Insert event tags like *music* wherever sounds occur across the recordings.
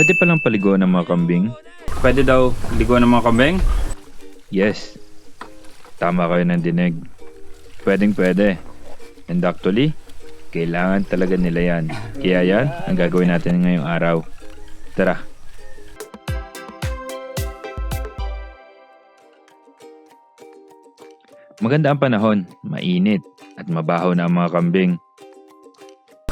Pwede palang paliguan ng mga kambing? Pwede daw liguan ng mga kambing? Yes. Tama kayo ng dinig. Pwedeng pwede. And actually, kailangan talaga nila yan. Kaya yan ang gagawin natin ngayong araw. Tara. Maganda ang panahon, mainit, at mabaho na ang mga kambing.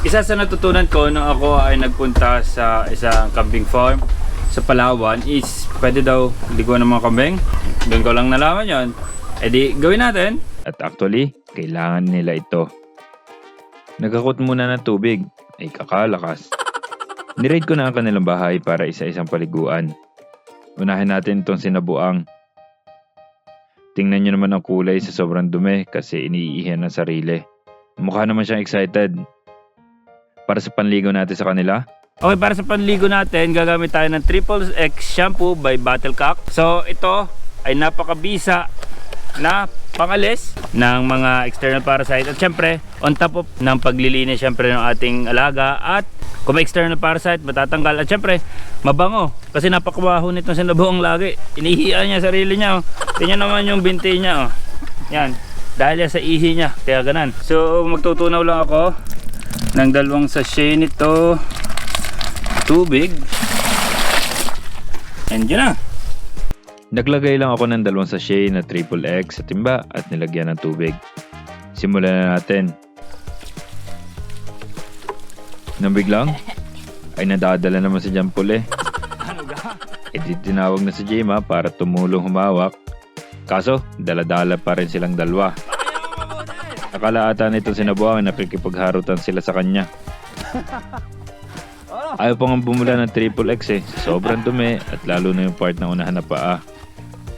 Isa sa natutunan ko nung ako ay nagpunta sa isang kambing farm sa Palawan is pwede daw liguan ng mga kambing. Doon ko lang nalaman yon. E di gawin natin. At actually, kailangan nila ito. Nagkakot muna ng tubig, ay kakalakas. Niraid ko na ang kanilang bahay para isa-isang paliguan. Unahin natin itong sinabuang. Tingnan nyo naman ang kulay sa sobrang dumi kasi iniihihan ng sarili. Mukha naman siyang excited. Para sa panligaw natin sa kanila, Okay, para sa panligo natin, gagamit tayo ng Triple X Shampoo by Battlecock. So, ito ay napakabisa na pangalis ng mga external parasite. At syempre on top of ng paglilinis syempre ng ating alaga at kung may external parasite matatanggal. At syempre mabango kasi napakabaho nitong sinabuang lagi. Inihiya niya sarili niya oh. tingnan naman yung binti niya oh. yan. Dahil sa ihi niya kaya ganan so magtutunaw lang ako ng dalawang sachet nito tubig and yun na naglagay lang ako ng dalawang sachet na triple X sa timba at nilagyan ng tubig. Simulan na natin. Nang biglang, ay nadadala naman si Paul eh. E di tinawag na si Jema para tumulong humawak. Kaso, daladala pa rin silang dalawa. Akala ata nitong sinabuang na nakikipagharutan sila sa kanya. *laughs* Ayaw pa nga bumula ng triple X eh. Sobrang dumi at lalo na yung part na unahan na paa.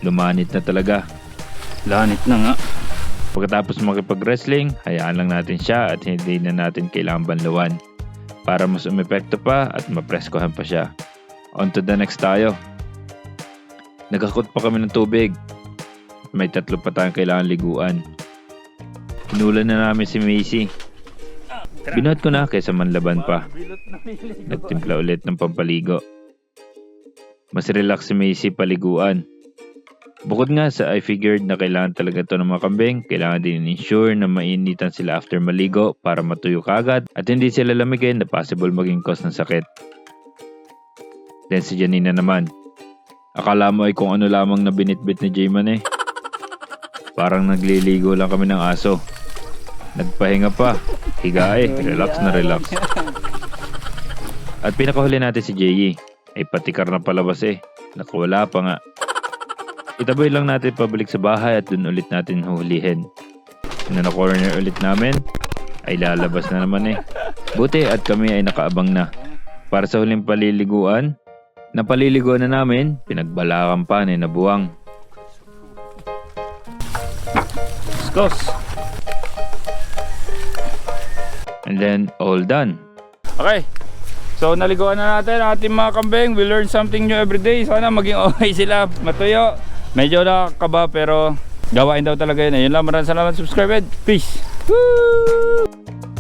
Lumanit na talaga. lanit na nga Pagkatapos makipag-wrestling, hayaan lang natin siya at hindi na natin kailangan banlawan para mas umepekto pa at mapreskohan pa siya. On to the next tayo. Nagakot pa kami ng tubig. May tatlo pa tayong kailangan liguan. Pinulan na namin si Macy. Binuhat ko na kaysa manlaban pa. Nagtimpla ulit ng pampaligo. Mas relax si Macy paliguan. Bukod nga sa I figured na kailangan talaga to ng mga kambing, kailangan din ensure na mainitan sila after maligo para matuyo kagad at hindi sila lamigin na possible maging cause ng sakit. Then si Janina naman. Akala mo ay kung ano lamang na binitbit ni Jayman eh. Parang nagliligo lang kami ng aso. Nagpahinga pa. Higa eh. Relax na relax. At pinakahuli natin si Jay ay patikar na palabas eh. Nakawala pa nga. Itaboy lang natin pabalik sa bahay at dun ulit natin huhulihin. Na na-corner ulit namin, ay lalabas na naman eh. Buti at kami ay nakaabang na. Para sa huling paliliguan, na paliliguan na namin, pinagbalakan pa ni Nabuang. Skos And then, all done. okay. So naliguan na natin ang ating mga kambing we learn something new every day. Sana maging *laughs* okay sila. Matuyo. Medyo nakakaba pero gawain daw talaga yun. Eh. yun lang. Maraming salamat subscribe peace. Woo!